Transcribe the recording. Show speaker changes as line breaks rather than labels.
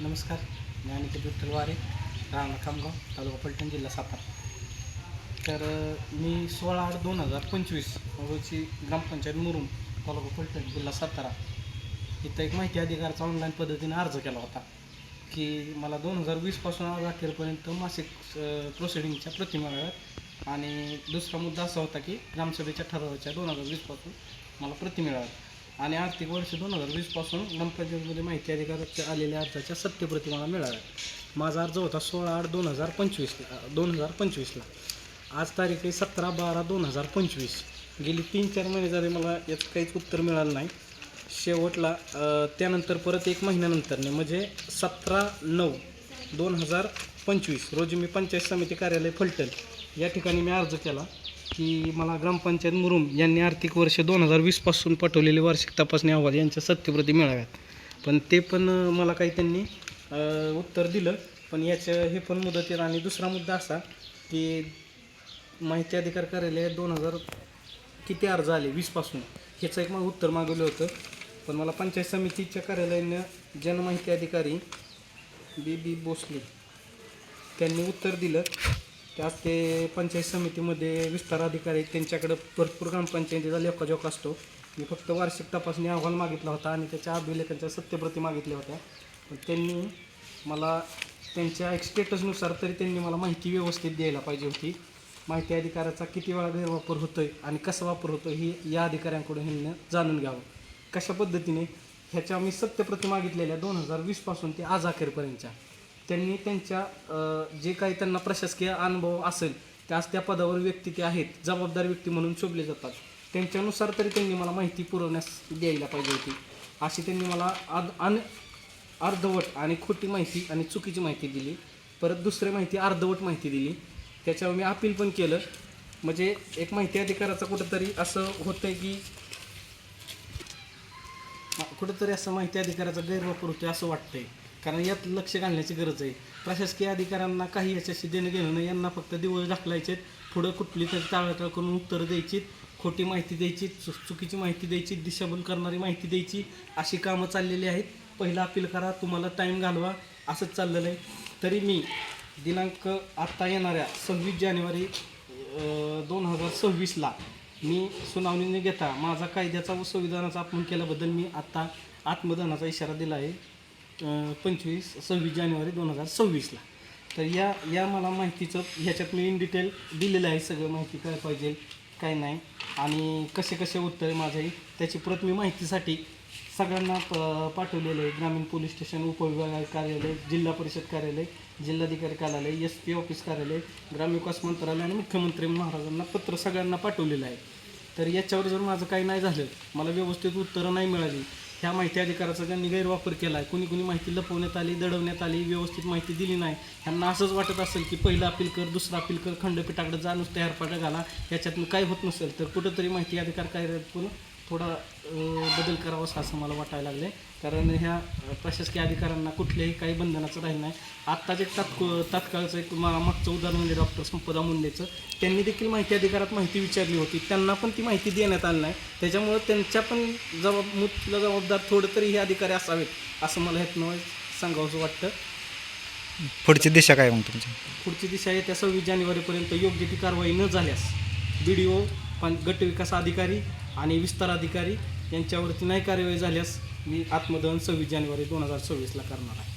नमस्कार मी अनिकेत विठ्ठल वारे खामगाव तालुका पलटण जिल्हा सातारा. तर मी सोळा आठ दोन हजार पंचवीस रोजी ग्रामपंचायत मुरुम तालुका पलटण जिल्हा सातारा इथं एक माहिती अधिकाराचा ऑनलाईन पद्धतीने अर्ज केला होता की मला दोन हजार वीसपासून आज अखेरपर्यंत मासिक प्रोसिडिंगच्या प्रति मिळाव्यात आणि दुसरा मुद्दा असा होता की ग्रामसभेच्या ठरावाच्या दोन हजार वीसपासून मला प्रति मिळाव्यात आणि आर्थिक वर्ष दोन हजार वीसपासून ग्रामपंचायतीमध्ये माहिती अधिकाराच्या आलेल्या अर्जाच्या सत्यप्रती मला मिळाव्यात माझा अर्ज होता सोळा आठ दोन हजार पंचवीसला दोन हजार पंचवीसला. आज तारीख आहे सतरा बारा दोन हजार पंचवीस. गेली तीन चार महिने झाले मला याचं काहीच उत्तर मिळालं नाही. शेवटला त्यानंतर परत एक महिन्यानंतरने म्हणजे सतरा नऊ दोन हजार पंचवीस रोजी मी पंचायत समिती कार्यालय फलटण या ठिकाणी मी अर्ज केला. की मला ग्रामपंचायत मुरुम यांनी आर्थिक वर्ष दोन हजार वीसपासून पाठवलेले वार्षिक तपासणी अहवाल यांच्या सत्यप्रती मिळाव्यात. पण ते पण मला काही त्यांनी उत्तर दिलं. पण याचं हे पण मुदत येईल आणि दुसरा मुद्दा असा की माहिती अधिकार कार्यालयात दोन हजार किती अर्ज आले वीसपासून ह्याचं एक मग उत्तर मागवलं होतं. पण मला पंचायत समितीच्या कार्यालयानं जनमाहिती अधिकारी बी बी भोसले त्यांनी उत्तर दिलं. त्यात ते पंचायत समितीमध्ये विस्तार अधिकारी आहेत त्यांच्याकडं भरपूर ग्रामपंचायतीचा लेखाजोख असतो. मी फक्त वार्षिक तपासणी अहवाल मागितला होता आणि त्याच्या अभिलेखांच्या सत्यप्रती मागितल्या होत्या. पण त्यांनी मला त्यांच्या एक स्टेटसनुसार तरी त्यांनी मला माहिती व्यवस्थित द्यायला पाहिजे होती. माहिती अधिकाराचा किती वेळा गैरवापर होतो आहे आणि कसा वापर होतो ही या अधिकाऱ्यांकडून ह्यांनी जाणून घ्यावं. कशा पद्धतीने? ह्याच्या मी सत्यप्रती मागितलेल्या दोन हजार वीसपासून ते आज अखेरपर्यंतच्या. त्यांनी त्यांच्या जे काही त्यांना प्रशासकीय अनुभव असेल त्याच त्या पदावर व्यक्ती ते आहेत जबाबदार व्यक्ती म्हणून शोभले जातात. त्यांच्यानुसार तरी त्यांनी मला माहिती पुरवण्यास द्यायला पाहिजे होती. अशी त्यांनी मला आद अन अर्धवट आणि खोटी माहिती आणि चुकीची माहिती दिली. परत दुसरी माहिती अर्धवट माहिती दिली. त्याच्यावर मी अपील पण केलं. म्हणजे एक माहिती अधिकाराचं कुठंतरी असं होतं की कुठंतरी असं माहिती अधिकाराचा गैरवापर होतो असं वाटतंय. कारण यात लक्ष घालण्याची गरज आहे. प्रशासकीय अधिकाऱ्यांना काही याच्याशी देणं घेणं नाही. यांना फक्त दिवस ढकलायचे पुढं कुठली तरी टाळाटाळ करून उत्तरं द्यायची खोटी माहिती द्यायची चुकीची माहिती द्यायची दिशाभूल करणारी माहिती द्यायची अशी कामं चाललेली आहेत. पहिला अपील करा तुम्हाला टाईम घालवा. असंच चाललेलं आहे. तरी मी दिनांक आत्ता येणाऱ्या सव्वीस जानेवारी दोन हजार सव्वीसला मी सुनावणीने घेता माझा कायद्याचा व संविधानाचा अपमान केल्याबद्दल मी आत्ता आत्मदहनाचा इशारा दिला आहे. पंचवीस सव्वीस जानेवारी दोन हजार सव्वीसला. तर या या मला माहितीचं ह्याच्यात मी इन डिटेल दिलेलं आहे सगळं माहिती काय पाहिजे काय नाही आणि कसे कसे उत्तर आहे माझंही त्याची प्रत मी माहितीसाठी सगळ्यांना प पाठवलेलं आहे. ग्रामीण पोलीस स्टेशन उपविभाग कार्यालय जिल्हा परिषद कार्यालय जिल्हाधिकारी कार्यालय एस पी ऑफिस कार्यालय ग्रामविकास मंत्रालय आणि मुख्यमंत्री महाराजांना पत्र सगळ्यांना पाठवलेलं आहे. तर याच्यावर जर माझं काही नाही झालं मला व्यवस्थित उत्तरं नाही मिळाली ह्या माहिती अधिकाराचा ज्यांनी गैरवापर केला आहे कुणी कुणी माहिती लपवण्यात आली दडवण्यात आली व्यवस्थित माहिती दिली नाही ह्यांना असंच वाटत असेल की पहिलं अपील कर दुसरा अपील कर खंडपीठाकडे जा तयार पाठ घाला याच्यातनं काय होत नसेल तर कुठंतरी माहिती अधिकार कार्यालयातून थोडा बदल करावा असं मला वाटायला लागले कारण ह्या प्रशासकीय अधिकाऱ्यांना कुठल्याही काही बंधनाचं राहिलं नाही. आत्ताच एक तात्क तात्काळचं एक मा मागचं उदाहरण म्हणजे डॉक्टर संपदा मुंडेचं. त्यांनी देखील माहिती अधिकारात माहिती विचारली होती. त्यांना पण ती माहिती देण्यात आली नाही. त्याच्यामुळं त्यांच्या पण जबाब मुतला जबाबदार थोडं तरी हे अधिकारी असावेत असं मला ह्यातनं सांगावंसं वाटतं.
पुढची दिशा काय मग तुमची?
पुढची दिशा येत्या सव्वीस जानेवारीपर्यंत योग्य ती कारवाई न झाल्यास बी डी ओ पण गट विकास अधिकारी आणि विस्तार अधिकारी यांच्यावरती नाही कार्यवाही झाल्यास मी आत्मदहन सव्वीस जानेवारी दोन हजार सव्वीसला करणार आहे.